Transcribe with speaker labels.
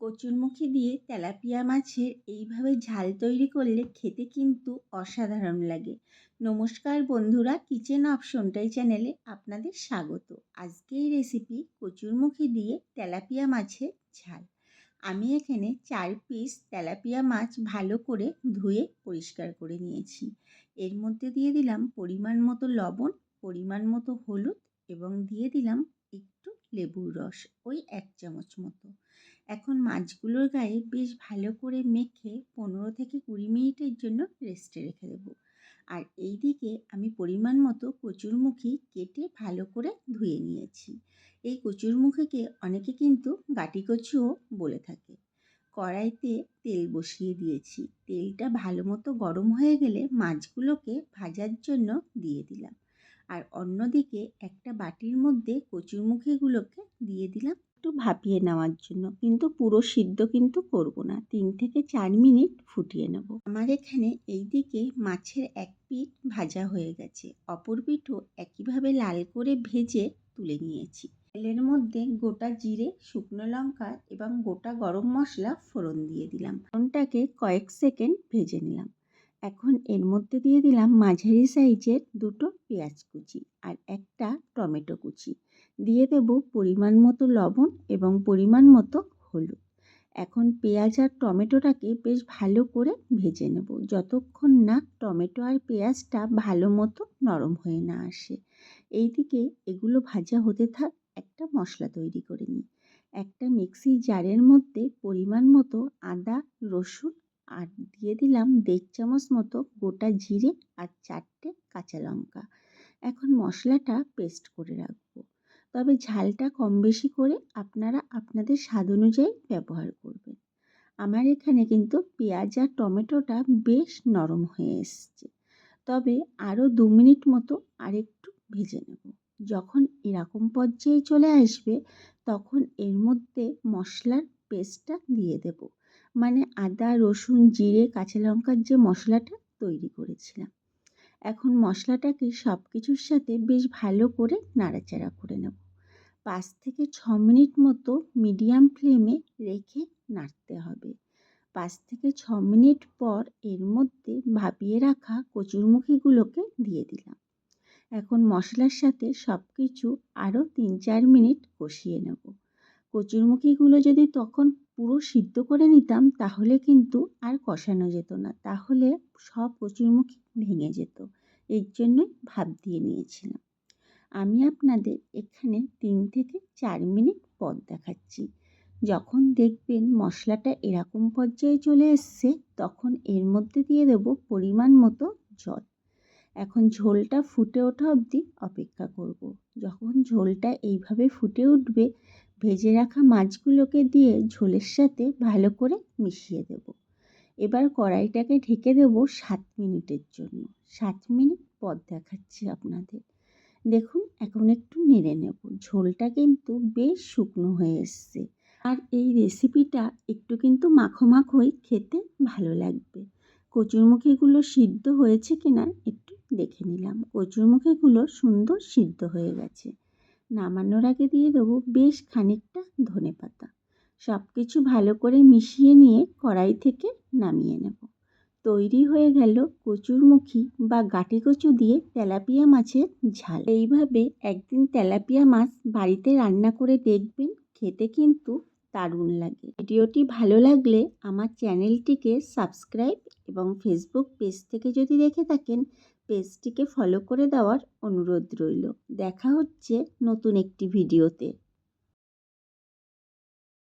Speaker 1: কচুরমুখী দিয়ে তেলাপিয়া মাছের এইভাবে ঝাল তৈরি করলে খেতে কিন্তু অসাধারণ লাগে। নমস্কার বন্ধুরা, কিচেন অপশনটাই চ্যানেলে আপনাদের স্বাগত। আজকে এই রেসিপি কচুরমুখী দিয়ে তেলাপিয়া মাছের ঝাল। আমি এখানে চার পিস তেলাপিয়া মাছ ভালো করে ধুয়ে পরিষ্কার করে নিয়েছি। এর মধ্যে দিয়ে দিলাম পরিমাণ মতো লবণ, পরিমাণ মতো হলুদ এবং দিয়ে দিলাম একটু লেবুর রস ওই এক চামচ মতো। এখন মাছগুলোর গায়ে বেশ ভালো করে মেখে পনেরো থেকে কুড়ি মিনিটের জন্য রেস্টে রেখে দেবো। আর এই দিকে আমি পরিমাণ মতো কচুরমুখী কেটে ভালো করে ধুয়ে নিয়েছি। এই কচুরমুখীকে অনেকে কিন্তু গাটি কচুও বলে থাকে। কড়াইতে তেল বসিয়ে দিয়েছি। তেলটা ভালো মতো গরম হয়ে গেলে মাছগুলোকে ভাজার জন্য দিয়ে দিলাম। আর অন্যদিকে একটা বাটির মধ্যে কচুরমুখীগুলোকে দিয়ে দিলাম একটু ভাপিয়ে নেওয়ার জন্য। কিন্তু পুরো সিদ্ধ কিন্তু করব না। তিন থেকে চার মিনিট ফুটিয়ে নেব। আমার এখানে এই দিকে মাছের এক পিঠ ভাজা হয়ে গেছে। অপর পিঠও একইভাবে লাল করে ভেজে তুলে নিয়েছি। তেলের মধ্যে গোটা জিরে, শুকনো লঙ্কা এবং গোটা গরম মশলা ফোড়ন দিয়ে দিলাম। ফোড়নটাকে কয়েক সেকেন্ড ভেজে নিলাম। এখন এর মধ্যে দিয়ে দিলাম মাঝারি সাইজের দুটো পেঁয়াজ কুচি আর একটা টমেটো কুচি। দিয়ে দেব পরিমাণ মতো লবণ এবং পরিমাণ মতো হলুদ। এখন পেঁয়াজ আর টমেটোটাকে বেশ ভালো করে ভেজে নেব। যতক্ষণ না টমেটো আর পেঁয়াজটা ভালো মতো নরম হয়ে না আসে। এইদিকে এগুলো ভাজা হতে থাক, একটা মশলা তৈরি করে নিই। একটা মিক্সি জারের মধ্যে পরিমাণ মতো আদা, রসুন আর দিয়ে দিলাম দেড় চামচ মতো গোটা জিরে আর চারটে কাঁচা লঙ্কা। এখন মশলাটা পেস্ট করে রাখব। তবে ঝালটা কম বেশি করে আপনারা আপনাদের স্বাদ অনুযায়ী ব্যবহার করবেন। আমার এখানে কিন্তু পেঁয়াজ আর টমেটোটা বেশ নরম হয়ে এসছে। তবে আরও দু মিনিট মতো আরেকটু ভেজে নেব। যখন এরকম পর্যায়ে চলে আসবে, তখন এর মধ্যে মশলার পেস্টটা দিয়ে দেব। মানে আদা, রসুন, জিরে, কাঁচা লঙ্কার যে মশলাটা তৈরি করেছিলাম। এখন মশলাটাকে সব কিছুর সাথে বেশ ভালো করে নাড়াচাড়া করে নেব। পাঁচ থেকে ছ মিনিট মতো মিডিয়াম ফ্লেমে রেখে নাড়তে হবে। পাঁচ থেকে ছ মিনিট পর এর মধ্যে ভাপিয়ে রাখা কচুরমুখিগুলোকে দিয়ে দিলাম। এখন মশলার সাথে সব কিছু আরও তিন চার মিনিট কষিয়ে নেব। কচুরমুখিগুলো যদি তখন পুরো সিদ্ধ করে নিতাম, তাহলে কিন্তু আর কষানো যেত না। তাহলে সব কচুরমুখি ভেঙে যেত। এর জন্যই ভাপ দিয়ে নিয়েছিলাম। আমি আপনাদের এখানে তিন থেকে চার মিনিট পর দেখাচ্ছি। যখন দেখবেন মশলাটা এরকম পর্যায়ে চলে এসছে, তখন এর মধ্যে দিয়ে দেব পরিমাণ মতো জল। এখন ঝোলটা ফুটে ওঠা অবধি অপেক্ষা করব। যখন ঝোলটা এইভাবে ফুটে উঠবে ভেজে রাখা মাছগুলোকে দিয়ে ঝোলের সাথে ভালো করে মিশিয়ে দেব। এবার কড়াইটাকে ঢেকে দেব সাত মিনিটের জন্য। সাত মিনিট পর দেখাচ্ছি আপনাদের। দেখুন, এখন একটু নেড়ে নেব। ঝোলটা কিন্তু বেশ শুকনো হয়ে এসছে। আর এই রেসিপিটা একটু কিন্তু মাখো মাখোই খেতে ভালো লাগবে। কচুরমুখিগুলো সিদ্ধ হয়েছে কিনা একটু দেখে নিলাম। কচুরমুখিগুলো সুন্দর সিদ্ধ হয়ে গেছে। নামানোর আগে দিয়ে দেবো বেশ খানিকটা ধনে পাতা। সব কিছু ভালো করে মিশিয়ে নিয়ে কড়াই থেকে নামিয়ে নেব। তৈরি হয়ে গেল কচুরমুখী বা গাটি কচু দিয়ে তেলাপিয়া মাছের ঝাল। এইভাবে একদিন তেলাপিয়া মাছ বাড়িতে রান্না করে দেখবেন, খেতে কিন্তু দারুণ লাগে। ভিডিওটি ভালো লাগলে আমার চ্যানেলটিকে সাবস্ক্রাইব এবং ফেসবুক পেজ থেকে যদি দেখে থাকেন, পেজটিকে ফলো করে দেওয়ার অনুরোধ রইল। দেখা হচ্ছে নতুন একটি ভিডিওতে।